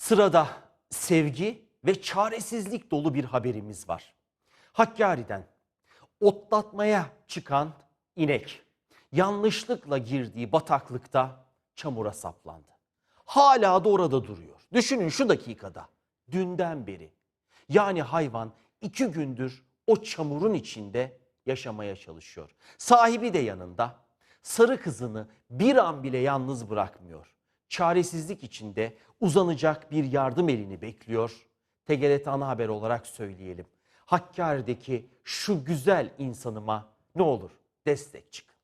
Sırada sevgi ve çaresizlik dolu bir haberimiz var. Hakkari'den otlatmaya çıkan inek yanlışlıkla girdiği bataklıkta çamura saplandı. Hala da orada duruyor. Düşünün şu dakikada dünden beri yani hayvan iki gündür o çamurun içinde yaşamaya çalışıyor. Sahibi de yanında sarı kızını bir an bile yalnız bırakmıyor. Çaresizlik içinde uzanacak bir yardım elini bekliyor. TGRT ana haber olarak söyleyelim. Hakkari'deki şu güzel insanıma ne olur destek çıkın.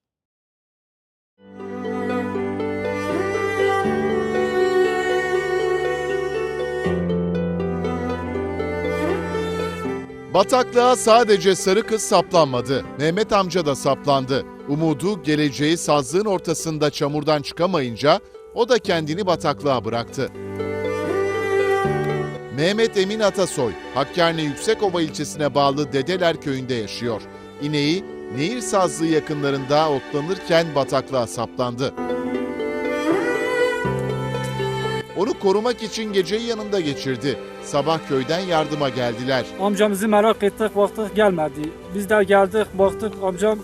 Bataklığa sadece sarı kız saplanmadı. Mehmet amca da saplandı. Umudu geleceği sazlığın ortasında çamurdan çıkamayınca o da kendini bataklığa bıraktı. Mehmet Emin Atasoy, Hakkari Yüksekova ilçesine bağlı Dedeler köyünde yaşıyor. İneği nehir sazlığı yakınlarında otlanırken bataklığa saplandı. Onu korumak için geceyi yanında geçirdi. Sabah köyden yardıma geldiler. Amcamızı merak ettik, baktık gelmedi. Biz de geldik, baktık amcam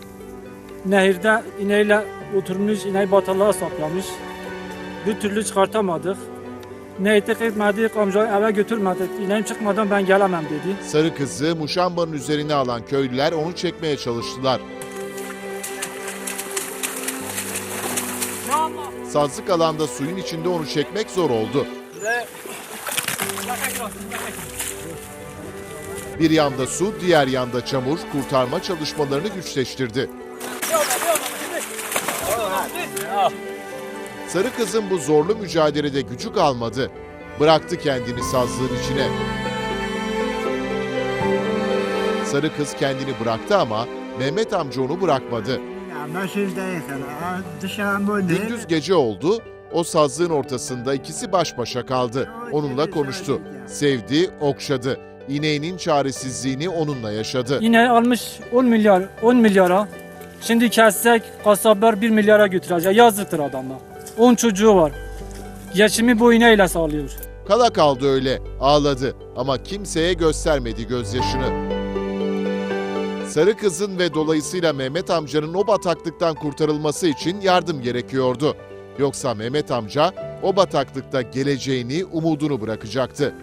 nehirde ineğiyle oturmuş, ineği bataklığa saplamış. Bir türlü çıkartamadık. Ne ettik etmedik, amcayı eve götürmedik. İneğim çıkmadan ben gelemem dedi. Sarı kızı muşambanın üzerine alan köylüler onu çekmeye çalıştılar. Sazlık alanda suyun içinde onu çekmek zor oldu. Bir yanda su, diğer yanda çamur kurtarma çalışmalarını güçleştirdi. Sarı kızın bu zorlu mücadelede gücü kalmadı. Bıraktı kendini sazlığın içine. Sarı kız kendini bıraktı ama Mehmet amca onu bırakmadı. Gündüz gece oldu. O sazlığın ortasında ikisi baş başa kaldı. Onunla konuştu. Sevdi, okşadı. İneğinin çaresizliğini onunla yaşadı. İneği almış 10 milyar, 10 milyara. Şimdi kessek kasaplar 1 milyara götürecek. Yazıktır adama. 10 çocuğu var. Geçimi bu ineğiyle sağlıyor. Kala kaldı öyle, ağladı ama kimseye göstermedi gözyaşını. Sarı kızın ve dolayısıyla Mehmet amcanın o bataklıktan kurtarılması için yardım gerekiyordu. Yoksa Mehmet amca o bataklıkta geleceğini, umudunu bırakacaktı.